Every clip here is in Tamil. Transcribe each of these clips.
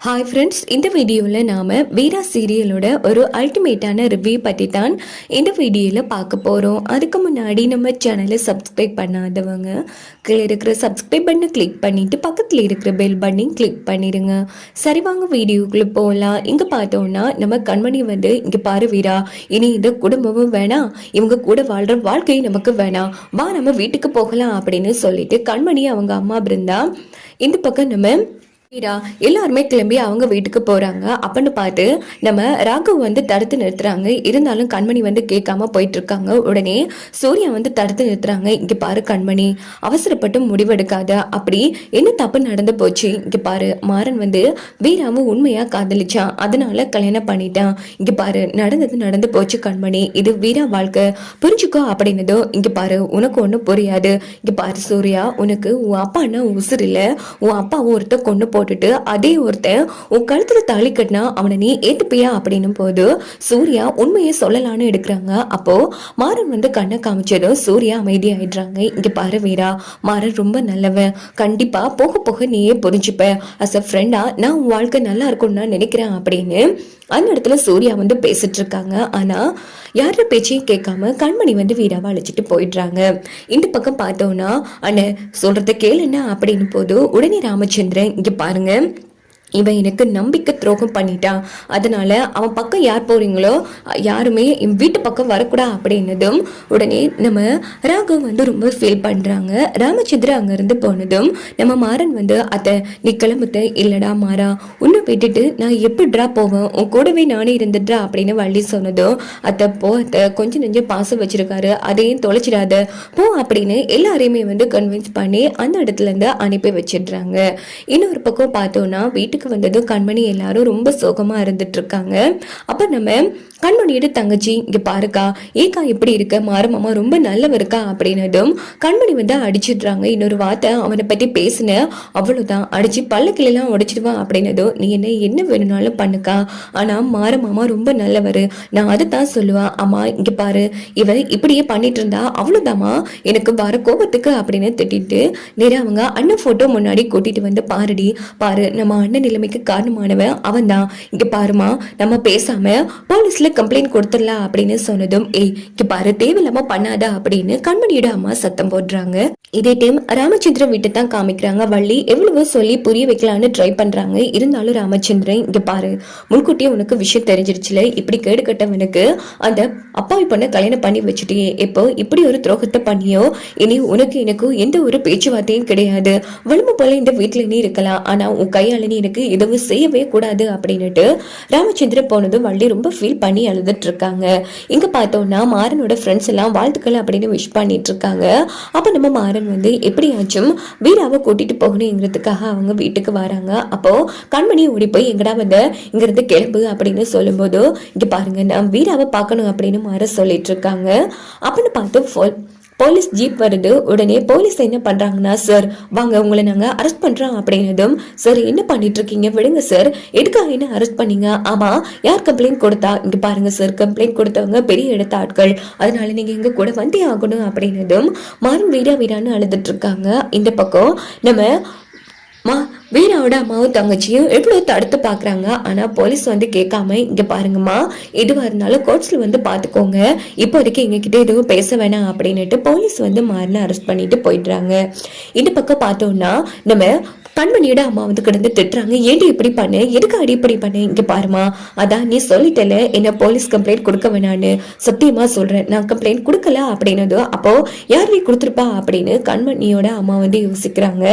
ஹாய் ஃப்ரெண்ட்ஸ் இந்த வீடியோவில் நாம் வீரா சீரியலோட ஒரு அல்டிமேட்டான ரிவ்யூ பற்றி தான் இந்த வீடியோவில் பார்க்க போகிறோம் அதுக்கு முன்னாடி நம்ம சேனலை சப்ஸ்கிரைப் பண்ணாதவங்க கீழே இருக்கிற சப்ஸ்கிரைப் பண்ணை கிளிக் பண்ணிவிட்டு பக்கத்தில் இருக்கிற பெல் பட்டனையும் கிளிக் பண்ணிடுங்க சரி வாங்க வீடியோக்குள்ளே போகலாம் இங்கே பார்த்தோன்னா நம்ம கண்மணி வந்து இங்கே பாரு வீரா இனி இந்த குடும்பமும் வேணாம் இவங்க கூட வாழ்கிற வாழ்க்கையும் நமக்கு வேணாம் வா நம்ம வீட்டுக்கு போகலாம் அப்படின்னு சொல்லிட்டு கண்மணி அவங்க அம்மா பிருந்தா இந்த பக்கம் நம்ம வீரா எல்லாருமே கிளம்பி அவங்க வீட்டுக்கு போறாங்க. அப்படின்னு பார்த்து நம்ம ராகவ் வந்து தடுத்து நிறுத்துறாங்க. இருந்தாலும் கண்மணி வந்து கேட்காம போயிட்டு இருக்காங்க உடனே சூர்யா வந்து தடுத்து நிறுத்துறாங்க. இங்க பாரு கண்மணி அவசரப்பட்டு முடிவெடுக்காத. அப்படி என்ன தப்பு நடந்து போச்சு? இங்க பாரு மாறன் வந்து வீராவும் உண்மையா காதலிச்சான் அதனால கல்யாணம் பண்ணிட்டான். இங்க பாரு நடந்தது நடந்து போச்சு கண்மணி. இது வீரா வாழ்க்கை. புரிஞ்சுக்கோ அப்படின்னதோ இங்க பாரு உனக்கு ஒன்றும் புரியாது. இங்க பாரு சூர்யா உனக்கு உன் அப்பான்னா உசுர் இல்ல உன் அப்பாவும் ஒருத்த கொண்டு போட்டுட்டு அதே ஒருத்தன் உன் கழுத்துல தாலி கட்டினா அவனை நீ ஏத்துப்பியா அப்படின்னும் போது சூர்யா உண்மையை சொல்லலான்னு எடுக்கிறாங்க. அப்போ மாறன் வந்து கண்ணை காமிச்சதும் சூர்யா அமைதியாயிடுறாங்க. இங்க பாரு வீரா மாறன் ரொம்ப நல்லவன். கண்டிப்பா போக போக நீயே புரிஞ்சுப்ப. அஸ் அ ஃப்ரெண்டா நான் உன் வாழ்க்கை நல்லா இருக்கும்னு நான் நினைக்கிறேன் அப்படின்னு அந்த இடத்துல சூர்யா வந்து பேசிட்டு இருக்காங்க ஆனா யார பேச்சையும் கேட்காம கண்மணி வந்து வீராவை அழைச்சிட்டு போயிடுறாங்க. இந்த பக்கம் பார்த்தோம்னா அண்ணன் சொல்றத கேளுன்னா அப்படின்னு போது உடனே ராமச்சந்திரன் இங்க பாருங்க. இவன் எனக்கு நம்பிக்கை துரோகம் பண்ணிட்டான் அதனால அவன் பக்கம் யார் போறீங்களோ யாருமே என் வீட்டு பக்கம் வரக்கூடா அப்படின்னதும் உடனே நம்ம ராகவ் வந்து ரொம்ப ஃபீல் பண்றாங்க. ராமச்சந்திரா அங்கிருந்து போனதும் நம்ம மாறன் வந்து அத்தை நீ கிளம்புத்த இல்லடா மாறா உன்னை விட்டுட்டு நான் எப்படிடா போவேன்? உன் கூடவே நானே இருந்துடுறா அப்படின்னு வள்ளி சொன்னதும் அத்தை போ அத்தை கொஞ்சம் நெஞ்சம் பாசம் வச்சிருக்காரு அதையும் தொலைச்சிடாத. போ அப்படின்னு எல்லாரையுமே வந்து கன்வின்ஸ் பண்ணி அந்த இடத்துல இருந்து அனுப்பி வச்சிடுறாங்க. இன்னொரு பக்கம் பார்த்தோம்னா வீட்டுக்கு வந்ததும் கண்மணி எல்லாரும் ரொம்ப சோகமா இருந்துட்டு இருக்காங்க அப்ப நம்ம கண்மணியோட தங்கச்சி இங்க பாருக்கா ஏக்கா எப்படி இருக்க? மாரமாமா ரொம்ப நல்லவருக்கா? அப்படின்னதும் கண்மணி வந்து அடிச்சிடுறாங்க. இன்னொரு வார்த்தை அவனை பற்றி பேசின அவ்வளவுதான் அடிச்சு பல்லக்கிலாம் உடைச்சிடுவான் அப்படின்னதும் நீ என்ன என்ன வேணும்னாலும் பண்ணுக்கா. ஆனா மாரமாமா ரொம்ப நல்லவர். நான் அதை தான் சொல்லுவேன் அம்மா இங்க பாரு இவன் இப்படியே பண்ணிட்டு இருந்தா அவ்வளவுதாம்மா. எனக்கு வர கோபத்துக்கு அப்படின்னு திட்டிட்டு நேராக அவங்க அண்ணன் போட்டோ முன்னாடி கூட்டிட்டு வந்து பாருடி. பாரு நம்ம அண்ணன் நிலைமைக்கு காரணமானவன் அவன் தான் இங்கே பாருமா நம்ம பேசாம போலீஸில் கம்ப்ளைண்ட் கொடுத்துடலாம் அப்படின்னு சொன்னதும் ஏய் இங்கே பாரு தேவையில்லாமல் பண்ணாத அப்படின்னு கண்மணியோட அம்மா சத்தம் போடுறாங்க. இதே டைம் ராமச்சந்திரன் வீட்டை தான் காமிக்கிறாங்க. வள்ளி எவ்வளவோ சொல்லி புரிய வைக்கலான்னு ட்ரை பண்ணுறாங்க இருந்தாலும் ராமச்சந்திரன் இங்கே பாரு முன்கூட்டியே உனக்கு விஷயம் தெரிஞ்சிருச்சுல இப்படி கேடு கட்டவனுக்கு அந்த அப்பாவி பொண்ணை கல்யாணம் பண்ணி வச்சுட்டியே இப்போ இப்படி ஒரு துரோகத்தை பண்ணியோ இனி உனக்கு எனக்கும் எந்த ஒரு பேச்சுவார்த்தையும் கிடையாது. வலிமை போல இந்த வீட்டில் நீ இருக்கலாம் ஆனால் உன் கையால் நீ எனக்கு எதுவும் செய்யவே கூடாது அப்படின்னுட்டு ராமச்சந்திரன் போனதும் வள்ளி ரொம்ப ஃபீல் பண்ணி அழுதுட்டு இருக்காங்க இங்க பார்த்தோம்னா மாறனோட ஃப்ரெண்ட்ஸ் எல்லாம் வாழ்த்துக்கள் அப்படின்னு விஷ் பண்ணிட்டு இருக்காங்க அப்ப நம்ம மாறன் வந்து எப்படியாச்சும் வீராவை கூட்டிட்டு போகணுங்கிறதுக்காக அவங்க வீட்டுக்கு வராங்க. அப்போ கண்மணி ஓடி போய் எங்கடா வந்த? இங்கிருந்து கிளம்பு அப்படின்னு சொல்லும்போது இங்க பாருங்க நான் வீராவை பார்க்கணும் அப்படின்னு மாற சொல்லிட்டு இருக்காங்க அப்படின்னு பார்த்து போலீஸ் ஜீப் வருது. உடனே போலீஸ் என்ன பண்றாங்கன்னா சார் வாங்க உங்களை நாங்க அரெஸ்ட் பண்றோம் அப்படின்னதும் சார் என்ன பண்ணிட்டு இருக்கீங்க விடுங்க சார். எதுக்காக என்ன அரெஸ்ட் பண்ணீங்க? ஆமா யார் கம்ப்ளைண்ட் கொடுத்தா இங்க பாருங்க சார். கம்ப்ளைண்ட் கொடுத்தவங்க பெரிய இடத்த ஆட்கள். அதனால நீங்க எங்க கூட வந்தே ஆகணும் அப்படின்னதும் மாறும் வீடா வீடான்னு அழுதுட்டு இருக்காங்க இந்த பக்கம் நம்ம மா வீராவோட அம்மாவும் தங்கச்சியும் எவ்வளவு தடுத்து பாக்குறாங்க ஆனா போலீஸ் வந்து கேட்காம இங்க பாருங்கம்மா எதுவா இருந்தாலும் கோர்ட்ஸ்ல வந்து பாத்துக்கோங்க இப்போதைக்கு எங்ககிட்ட எதுவும் பேச வேணாம் அப்படின்னுட்டு போலீஸ் வந்து மாறின அரெஸ்ட் பண்ணிட்டு போயிடுறாங்க. இந்த பக்கம் பார்த்தோம்னா நம்ம கண்மணியோட அம்மா வந்து கிடந்து திட்டுறாங்க. ஏன்டி இப்படி பண்ணு? எதுக்கு அடி இப்படி பண்ணு? இங்க பாருமா அதான் நீ சொல்லிட்டல என்ன போலீஸ் கம்ப்ளைண்ட் கொடுக்க வேணான்னு. சத்தியமா சொல்றேன். நான் கம்ப்ளைண்ட் கொடுக்கல அப்படின்னதோ அப்போ யார் நீ கொடுத்துருப்பா அப்படின்னு கண்மணியோட அம்மா வந்து யோசிக்கிறாங்க.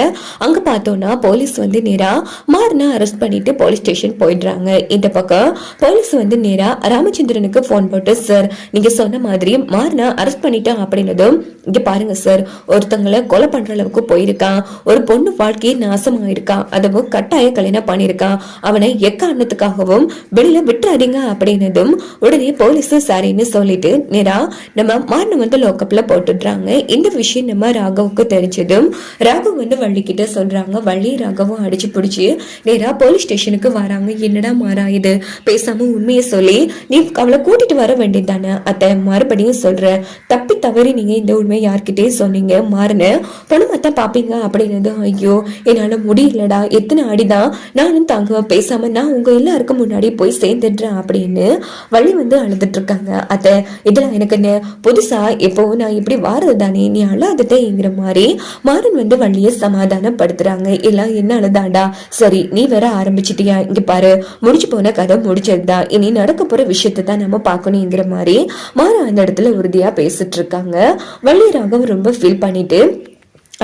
அங்க பார்த்தோம்னா போலீஸ் வந்து நேரா மாறினா அரெஸ்ட் பண்ணிட்டு போலீஸ் ஸ்டேஷன் போயிடுறாங்க. இந்த பக்கம் போலீஸ் வந்து நேரா ராமச்சந்திரனுக்கு ஃபோன் போட்டு சார் நீங்க சொன்ன மாதிரி மாறினா அரெஸ்ட் பண்ணிட்டான் அப்படின்னதும் இங்க பாருங்க சார் ஒருத்தங்களை கொலை பண்ற அளவுக்கு போயிருக்கான். ஒரு பொண்ணு வாழ்க்கையை நாசமாயிருக்கான் அதுவும் கட்டாய கல்யாணம் பண்ணியிருக்கான் அவனை எக்காரணத்துக்காகவும் வெளியில விட்டுறாதீங்க அப்படின்னதும் உடனே போலீஸ் சரின்னு சொல்லிட்டு நேரா நம்ம மாறின வந்து லோக்கப்ல போட்டுடுறாங்க. இந்த விஷயம் நம்ம ராகவுக்கு தெரிஞ்சதும் ராகவ் வந்து வள்ளிக்கிட்ட சொல்றாங்க. வள்ளி ராகவும் அடிச்சு பிடிச்சி நேரா போலீஸ் ஸ்டேஷனுக்கு வராங்க. என்னடா மாறா இது? பேசாம உண்மையை சொல்லி நீ அவளை கூட்டிட்டு வர வேண்டியதானே அத்தை மறுபடியும் சொல்ற தப்பி தவறி நீங்க இந்த உண்மையை யார்கிட்டயும் சொன்னீங்க. மாறின பொண்ணு மத்த பாப்பீங்க அப்படின்னது ஐயோ என்னால முடியலடா. எத்தனை அடிதான்? நானும் தாங்க பேசாம நான் உங்க எல்லாருக்கும் முன்னாடி போய் சேர்ந்துடுறேன் அப்படின்னு வள்ளி வந்து அழுதுட்டு இருக்காங்க அத்தை இதெல்லாம் எனக்கு என்ன? புதுசா? எப்போ நான் இப்படி வாரது தானே? நீ அழாததேங்கிற மாதிரி மாறன் வந்து வள்ளியை சமாதானப்படுத்துறாங்க. எல்லாம் என்ன அழுதாண்டா சரி நீ வேற ஆரம்பிச்சிட்டியா? இங்க பாரு. முடிச்சு போன கதை முடிச்சதுதான். இனி நடக்க போற விஷயத்தை தான் நம்ம பார்க்கணுங்கிற மாதிரி மாறா அந்த இடத்துல உறுதியா பேசிட்டு இருக்காங்க வள்ளி ராகம் ரொம்ப ஃபீல் பண்ணிட்டு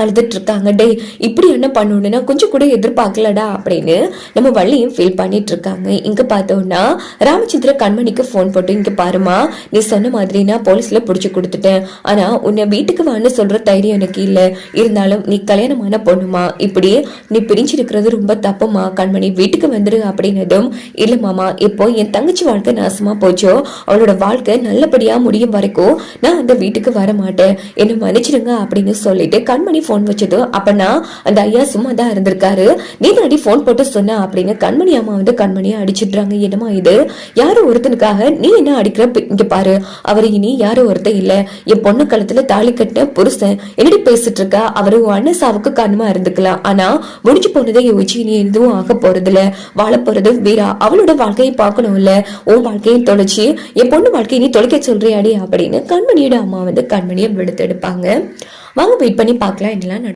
அழுதுட்டு இருக்காங்க டேய் இப்படி என்ன பண்ணணுன்னா கொஞ்சம் கூட எதிர்பார்க்கலடா அப்படின்னு நம்ம வள்ளியும் ஃபீல் பண்ணிட்டு இருக்காங்க இங்க பார்த்தோம்னா ராமச்சந்திர கண்மணிக்கு ஃபோன் போட்டு இங்க பாருமா நீ சொன்ன மாதிரி நான் போலீஸ்ல பிடிச்சி கொடுத்துட்டேன். ஆனா உன்னை வீட்டுக்கு வான்னு சொல்ற தைரியம் எனக்கு இல்லை. இருந்தாலும் நீ கல்யாணமான பொண்ணுமா? இப்படி நீ பிரிஞ்சிருக்கிறது ரொம்ப தப்புமா கண்மணி வீட்டுக்கு வந்துரு அப்படின்னதும் இல்லை மாமா இப்போ என் தங்கச்சி வாழ்க்கை நாசமா போச்சோ? அவளோட வாழ்க்கை நல்லபடியா முடியும் வரைக்கும் நான் அந்த வீட்டுக்கு வர மாட்டேன் என்ன மன்னிச்சிடுங்க அப்படின்னு சொல்லிட்டு கண்மணி ஃபோன் வச்சதோ அப்பனா அந்த ஐயா சும்மா தான் இருந்திருக்காரு. நீ தாண்டி ஃபோன் போட்டு சொன்ன அப்படின்னு கண்மணி அம்மா வந்து கண்மணியா அடிச்சிடுறாங்க. என்னமா இது? யாரோ ஒருத்தனுக்காக நீ என்ன அடிக்கிற? இங்க பாரு. அவர் இனி யாரோ ஒருத்தன் இல்ல. என் பொண்ணு கழுத்துல தாலி கட்டின புருஷன். என்னடி பேசிட்டு இருக்கா? அவரு உன் அண்ணன் சாவுக்கு காரணமா இருந்துக்கலாம் ஆனா முடிஞ்சு போனதை யோசிச்சு இனி எதுவும் ஆக போறது இல்ல வாழ போறது வீரா. அவளோட வாழ்க்கையை பார்க்கணும்ல. உன் வாழ்க்கையை தொலைச்சி என் பொண்ணு வாழ்க்கையை நீ தொலைக்க சொல்றியாடி அப்படின்னு கண்மணியோட அம்மா வந்து கண்மணியை விடுத்தெடுப்பாங்க வாங்க வெயிட் பண்ணி பார்க்கலாம் என்னெல்லாம்